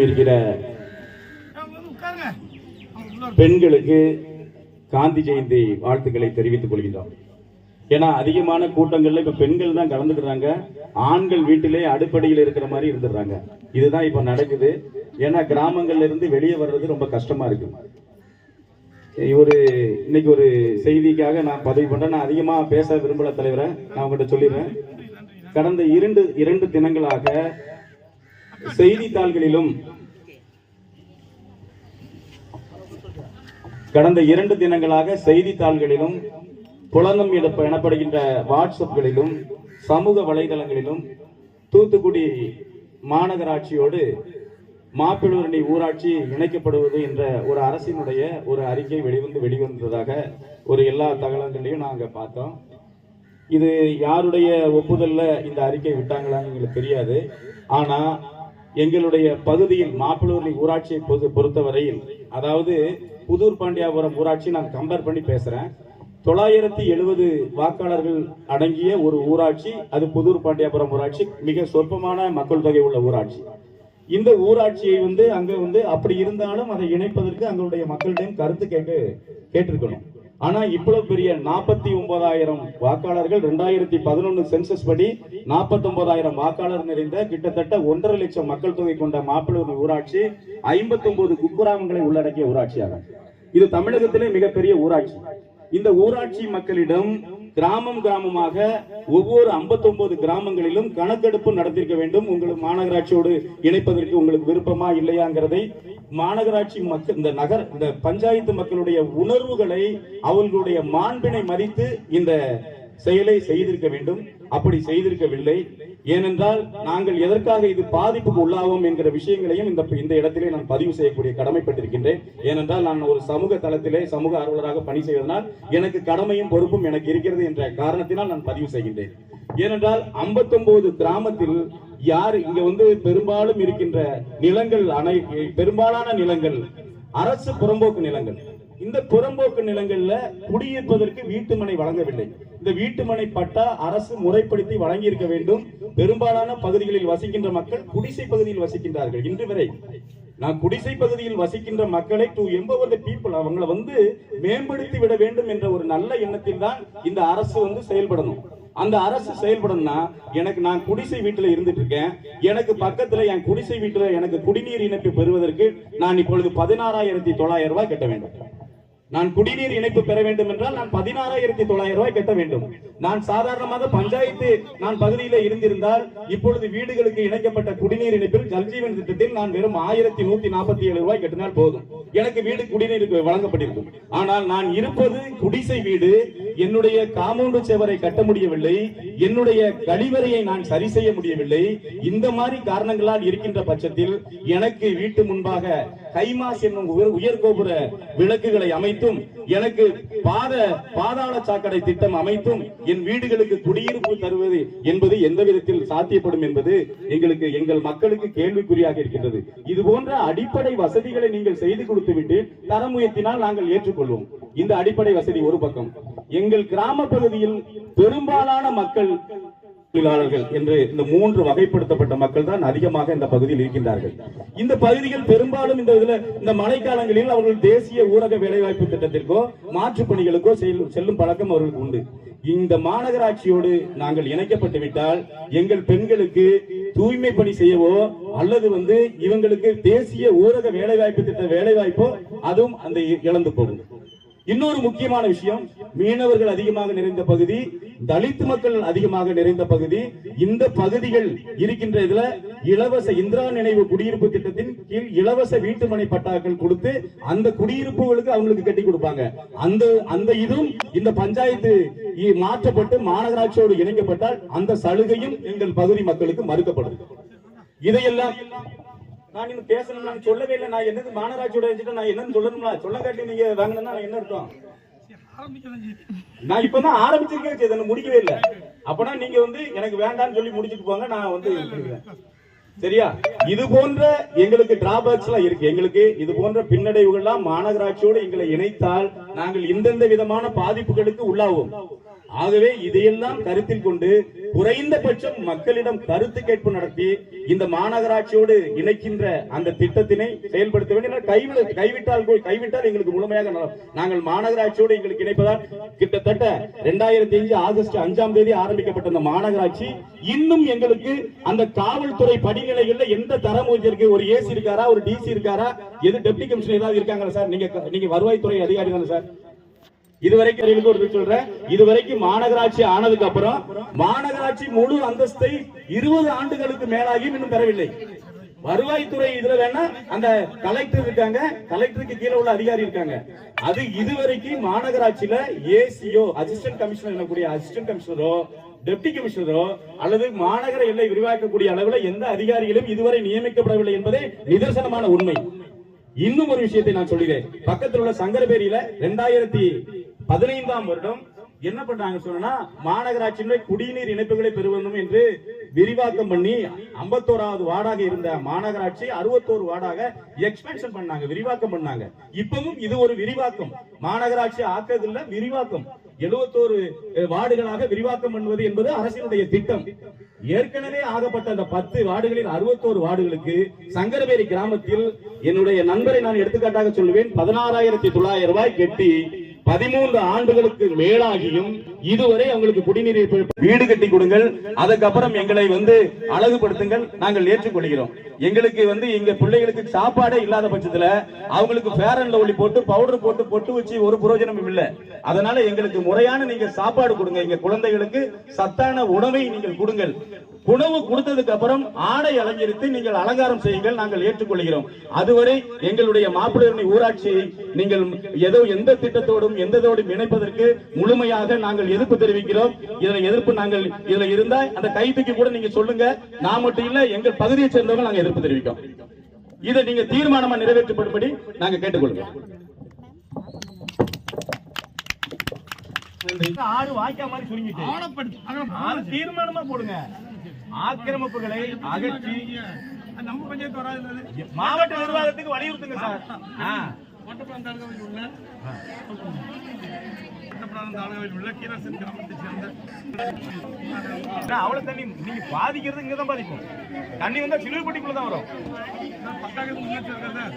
இருக்கிற பெண்களுக்கு காந்தி ஜெயந்தி வாழ்த்துக்களை தெரிவித்துக் கொள்கின்றோம். ஏன்னா அதிகமான கூட்டங்கள்ல இப்ப பெண்கள் தான் கலந்துக்கிறாங்க. ஆண்கள் வீட்டிலே அடிப்படையில் இருக்கிற மாதிரி இருந்துடுறாங்க. இதுதான் இப்ப நடக்குது. ஏன்னா கிராமங்கள்ல இருந்து வெளியே வர்றது ரொம்ப கஷ்டமா இருக்கு. ஒரு இன்னைக்கு ஒரு செய்திக்காக நான் பதிவு பண்றேன். நான் அதிகமா பேச விரும்பல தலைவரை. நான் உங்கள்கிட்ட சொல்லிடுறேன். கடந்த இரண்டு இரண்டு தினங்களாக செய்தித்தாள்களிலும் கடந்த இரண்டு தினங்களாக செய்தித்தாள்களிலும் புலனம் எனப்ப- எனப்படுகின்ற வாட்ஸ்அப்களிலும் சமூக வலைதளங்களிலும் தூத்துக்குடி மாநகராட்சியோடு மாப்பிள்ளூரணி ஊராட்சி இணைக்கப்படுவது என்ற ஒரு அரசினுடைய ஒரு அறிக்கை வெளிவந்து வெளிவந்ததாக ஒரு எல்லா தகவல்களையும் நாங்கள் பார்த்தோம். இது யாருடைய ஒப்புதல்ல இந்த அறிக்கை விட்டாங்களான்னு எங்களுக்கு தெரியாது. ஆனால் எங்களுடைய பகுதியில் மாப்பிள்ளூர்லி ஊராட்சியை பொது- பொறுத்தவரையில் அதாவது புதூர் பாண்டியாபுரம் ஊராட்சி நான் கம்பேர் பண்ணி பேசுறேன். தொள்ளாயிரத்தி எழுபது வாக்காளர்கள் அடங்கிய ஒரு ஊராட்சி அது புதூர் பாண்டியாபுரம் ஊராட்சி மிக சொற்பமான மக்கள் தொகை உள்ள ஊராட்சி. இந்த ஊராட்சியை வந்து அங்க வந்து அப்படி இருந்தாலும் அதை இணைப்பதற்கு அங்களுடைய மக்களிடம் கருத்து கேட்டு கேட்டிருக்கணும். ஆனா இவ்வளவு பெரிய நாற்பத்தி ஒன்பதாயிரம் வாக்காளர்கள் ரெண்டாயிரத்தி பதினொன்னு சென்சஸ் படி நாற்பத்தி ஒன்பதாயிரம் வாக்காளர் நிறைந்த கிட்டத்தட்ட ஒன்றரை லட்சம் மக்கள் தொகை கொண்ட மாப்பிள்ளூர் ஊராட்சி ஐம்பத்தி ஒன்பது குக்கிராமங்களை உள்ளடக்கிய ஊராட்சியாகும். இது தமிழகத்திலே மிகப்பெரிய ஊராட்சி. இந்த ஊராட்சி மக்களிடம் கிராமம் கிராமமாக ஒவ்வொரு 59 கிராமங்களிலும் கணக்கெடுப்பு நடத்திருக்க வேண்டும். உங்களுக்கு மாநகராட்சியோடு இணைப்பதற்கு உங்களுக்கு விருப்பமா இல்லையாங்கிறதை மாநகராட்சி மக்கள் இந்த நகர் இந்த பஞ்சாயத்து மக்களுடைய உணர்வுகளை அவர்களுடைய மாண்பினை மதித்து இந்த செயலை செய்திருக்க வேண்டும். அப்படி செய்திருக்கவில்லை. ஏனென்றால் நாங்கள் எதற்காக இது பாதிப்புக்கு உள்ளாவோம் என்கிற விஷயங்களையும் இந்த இந்த இடத்திலே நான் பதிவு செய்யக்கூடிய கடமைப்பட்டிருக்கின்றேன். ஏனென்றால் நான் ஒரு சமூக தளத்திலே சமூக ஆர்வலராக பணி செய்வதனால் எனக்கு கடமையும் பொறுப்பும் எனக்கு இருக்கிறது என்ற காரணத்தினால் நான் பதிவு செய்கின்றேன். ஏனென்றால் 59 கிராமத்தில் யார் இங்க வந்து பெரும்பாலும் இருக்கின்ற நிலங்கள் அனை பெரும்பாலான நிலங்கள் அரசு புறம்போக்கு நிலங்கள். இந்த புறம்போக்கு நிலங்கள்ல குடியிருப்பதற்கு வீட்டுமனை வழங்கவில்லை. இந்த வீட்டுமனை பட்டா அரசு முறைப்படுத்தி வழங்கியிருக்க வேண்டும். பெரும்பாலான பகுதிகளில் வசிக்கின்ற மக்கள் குடிசை பகுதியில் வசிக்கின்றார்கள். இன்று வரை நான் குடிசை பகுதியில் வசிக்கின்ற மக்களை டு எம்பவர் த பீப்புள் அவங்களை வந்து மேம்படுத்தி விட வேண்டும் என்ற ஒரு நல்ல எண்ணத்தில் தான் இந்த அரசு வந்து செயல்படணும். அந்த அரசு செயல்படணும்னா எனக்கு நான் குடிசை வீட்டுல இருந்துட்டு இருக்கேன் எனக்கு பக்கத்துல என் குடிசை வீட்டுல எனக்கு குடிநீர் இணைப்பு பெறுவதற்கு நான் இப்பொழுது பதினாறாயிரத்தி தொள்ளாயிரம் ரூபாய் கட்ட வேண்டும். நான் குடிநீர் இணைப்பு பெற வேண்டும் என்றால் நான் பதினாறாயிரத்தி தொள்ளாயிரம் ரூபாய் கட்ட வேண்டும். நான் சாதாரணமாக பஞ்சாயத்து நான் பகுதியில இருந்திருந்தால் இப்பொழுது வீடுகளுக்கு இணைக்கப்பட்ட குடிநீர் இணைப்பில் ஜல்ஜீவன் திட்டத்தில் நான் வெறும் ஆயிரத்தி நூத்தி நாற்பத்தி ஏழு ரூபாய் கட்டினால் போதும். எனக்கு வீடு குடிநீர் வழங்கப்பட்டிருக்கும். ஆனால் நான் இருப்பது குடிசை வீடு. என்னுடைய காமௌண்டு சேவரை கட்ட முடியவில்லை. என்னுடைய கழிவறையை நான் சரி செய்ய முடியவில்லை. இந்த மாதிரி காரணங்களால் இருக்கின்ற பட்சத்தில் எனக்கு வீட்டு முன்பாக கைமாஸ் என்னும் உயர் கோபுர விளக்குகளை அமைத்தும் எனக்கு பாத பாதாள சாக்கடை திட்டம் அமைத்தும் என் வீடுகளுக்கு குடியிருப்பு தருவது என்பது எந்த விதத்தில் சாத்தியப்படும் என்பது எங்களுக்கு எங்கள் மக்களுக்கு கேள்விக்குறியாக இருக்கின்றது. இது போன்ற அடிப்படை வசதிகளை நீங்கள் செய்து கொடுத்து விட்டு தரம் உயர்த்தினால் நாங்கள் ஏற்றுக்கொள்வோம். இந்த அடிப்படை வசதி ஒரு பக்கம். எங்கள் கிராம பகுதியில் பெரும்பாலான மக்கள் தொழிலாளர்கள் என்று இந்த மூன்று வகைப்படுத்தப்பட்ட மக்கள் தான் அதிகமாக இந்த பகுதியில் இருக்கின்றார்கள். இந்த பகுதிகள் பெரும்பாலும் இந்த இதுல இந்த மழைக்காலங்களில் அவர்கள் தேசிய ஊரக வேலைவாய்ப்பு திட்டத்திற்கோ மாற்றுப் பணிகளுக்கோ செல்லும் பழக்கம் அவர்களுக்கு உண்டு. இந்த மாநகராட்சியோடு நாங்கள் இணைக்கப்பட்டு விட்டால் எங்கள் பெண்களுக்கு தூய்மை பணி செய்யவோ அல்லது வந்து இவங்களுக்கு தேசிய ஊரக வேலைவாய்ப்பு திட்ட வேலைவாய்ப்போ அதுவும் அந்த இழந்து போகும். இன்னொரு முக்கியமான விஷயம் மீனவர்கள் அதிகமாக நிறைந்த பகுதி தலித் மக்கள் அதிகமாக நிறைந்த பகுதி இந்த பகுதிகள் இருக்கின்ற இதுல இலவச இந்திரா நினைவு குடியிருப்பு திட்டத்தின் கீழ் இலவச வீட்டுமனை பட்டாக்கள் கொடுத்து அந்த குடியிருப்புகளுக்கு அவங்களுக்கு கட்டி கொடுப்பாங்க. அந்த அந்த இதுவும் இந்த பஞ்சாயத்து மாற்றப்பட்டு மாநகராட்சியோடு இணைக்கப்பட்டால் அந்த சலுகையும் எங்கள் பகுதி மக்களுக்கு மறுக்கப்படும் இதையெல்லாம் நான் இன்னும் பேசணும் நான் சொல்லவே இல்லை. நான் என்னது மாநகராட்சியோட நான் என்னன்னு சொல்லணும்னா சொல்ல காட்டி நீங்க வாங்கினா என்ன இருக்கும் நான் இப்பதான் ஆரம்பிச்சிருக்கேன் சேதன் முடிக்கவே இல்லை. அப்பனா நீங்க வந்து எனக்கு வேண்டாம்னு சொல்லி முடிச்சிட்டு போங்க நான் வந்து சரியா? இது போன்ற எங்களுக்கு டிராபேக்ஸ் எல்லாம் இருக்கு. எங்களுக்கு இது போன்ற பின்னடைவுகள்லாம் மாநகராட்சியோடு எங்களை இணைத்தால் நாங்கள் எந்தெந்த விதமான பாதிப்புகளுக்கு உள்ளாவோம். ஆகவே இதையெல்லாம் கருத்தில் கொண்டு குறைந்தபட்சம் மக்களிடம் கருத்து கேட்பு நடத்தி இந்த மாநகராட்சியோடு இணைக்கின்ற அந்த திட்டத்தினை செயல்படுத்த வேண்டும் கைவிட கைவிட்டால் போய் கைவிட்டால் எங்களுக்கு முழுமையாக நலம். நாங்கள் மாநகராட்சியோடு எங்களுக்கு இணைப்பதால் கிட்டத்தட்ட இரண்டாயிரத்தி அஞ்சு ஆகஸ்ட் அஞ்சாம் தேதி ஆரம்பிக்கப்பட்ட அந்த மாநகராட்சி இன்னும் எங்களுக்கு அந்த காவல்துறை படிநிலைகள்ல எந்த தரம் இருக்கு ஒரு ஏசி இருக்காரா ஒரு டிசி இருக்காரா எது டெப்டி கமிஷனர் ஏதாவது இருக்காங்களா சார்? நீங்க நீங்க வருவாய்த்துறை அதிகாரி தானே சார்? இதுவரைக்கும் அறிவுக்கு ஒரு இது சொல்றேன். இதுவரைக்கும் மாநகராட்சி ஆனதுக்கு அப்புறம் மாநகராட்சி முழு அந்தஸ்தை இருபது ஆண்டுகளுக்கு மேலாகியும் இன்னும் பெறவில்லை. வருவாய்த்துறை இதுல வேணா அந்த கலெக்டர் இருக்காங்க. கலெக்டருக்கு கீழே உள்ள அதிகாரி இருக்காங்க. அது இதுவரைக்கும் மாநகராட்சியில ஏசியோ அசிஸ்டன்ட் கமிஷனர் எனக்கூடிய அசிஸ்டன்ட் கமிஷனரோ டெப்டி கமிஷனரோ அல்லது மாநகர எல்லை விரிவாக்கக்கூடிய அளவுல எந்த அதிகாரிகளும் இதுவரை நியமிக்கப்படவில்லை என்பதே நிதர்சனமான உண்மை. இன்னும் ஒரு விஷயத்தை நான் சொல்கிறேன். பக்கத்தில் உள்ள சங்கரபேரியில ரெண்டாயிரத்தி பதினைந்தாம் வருடம் என்ன பண்றாங்க சொன்னா மாநகராட்சியினுடைய குடிநீர் இணைப்புகளை பெற வேண்டும் என்று விரிவாக்கம் பண்ணி 51வது வார்டாக இருந்த மாநகராட்சி 61 வார்டாக எக்ஸ்பென்ஷன் பண்ணாங்க விரிவாக்கம் பண்ணாங்க. இப்பவும் இது ஒரு விரிவாக்கம். மாநகராட்சி ஆக்குறதில்ல விரிவாக்கம். 71 வார்டுகளாக விரிவாக்கம் பண்ணுவது என்பது அரசினுடைய திட்டம். ஏற்கனவே ஆகப்பட்ட அந்த பத்து வார்டுகளில் 61 வார்டுகளுக்கு சங்கரவேரி கிராமத்தில் என்னுடைய நண்பரை நான் எடுத்துக்காட்டாக சொல்லுவேன் பதினாறாயிரத்தி தொள்ளாயிரம் ரூபாய் கெட்டி பதிமூன்று ஆண்டுகளுக்கு மேலாகியும் இதுவரை அவங்களுக்கு குடிநீர் வீடு கட்டி கொடுங்கள். அதுக்கப்புறம் எங்களை வந்து அழகுபடுத்துங்கள். நாங்கள் ஏற்றுக்கொள்கிறோம். எங்களுக்கு வந்து எங்க பிள்ளைகளுக்கு சாப்பாடே இல்லாத பட்சத்துல அவங்களுக்கு ஃபேர் அண்ட் லவ்லி போட்டு பவுடர் போட்டு பொட்டு வச்சு ஒரு பிரயோஜனமும் இல்ல. அதனால எங்களுக்கு முறையான நீங்க சாப்பாடு கொடுங்க. எங்க குழந்தைகளுக்கு சத்தான உணவை நீங்கள் கொடுங்கள். உணவு கொடுத்ததுக்கு அப்புறம் ஆடை அலங்கரித்து நீங்கள் அலங்காரம் செய்யுங்கள் நாங்கள் ஏற்றுக்கொள்கிறோம். அதுவரை எங்களுடைய மாப்பிள்ளை ஊராட்சியை நீங்கள் ஏதோ எந்த திட்டத்தோடும் எந்ததோடும் இணைப்பதற்கு முழுமையாக நாங்கள் எதிர்ப்பு தெரிவிக்கிறோம். இதுல எதிர்ப்பு நாங்கள் இதுல இருந்தா அந்த கைதுக்கு கூட நீங்க சொல்லுங்க. நான் மட்டும் இல்ல எங்கள் பகுதியை சேர்ந்தவங்க நாங்க எதிர்ப்பு தெரிவிக்கிறோம். இதை நீங்க தீர்மானமா நிறைவேற்றப்படும்படி நாங்க கேட்டுக்கொள்கிறோம். ஆறு வாய்க்கா மாதிரி சுருங்கிட்டு. தீர்மானமா போடுங்க. ஆக்கிரமிப்புகளை அகற்றி நம்ம பஞ்சாயத்து வராது மாவட்ட நிர்வாகத்துக்கு வலியுறுத்துங்க சார். தாலுகாவில் உள்ள. மட்டப்படம் தாலுகாவில் உள்ள கீரசன் கிராமத்தை சேர்ந்த அவ்வளவு தண்ணி நீங்க பாதிக்கிறது இங்கதான் பாதிக்கும். தண்ணி வந்தா சிலுவைப்பட்டிக்குள்ள தான் வரும் பத்தாயிரத்து முன்னேற்றம்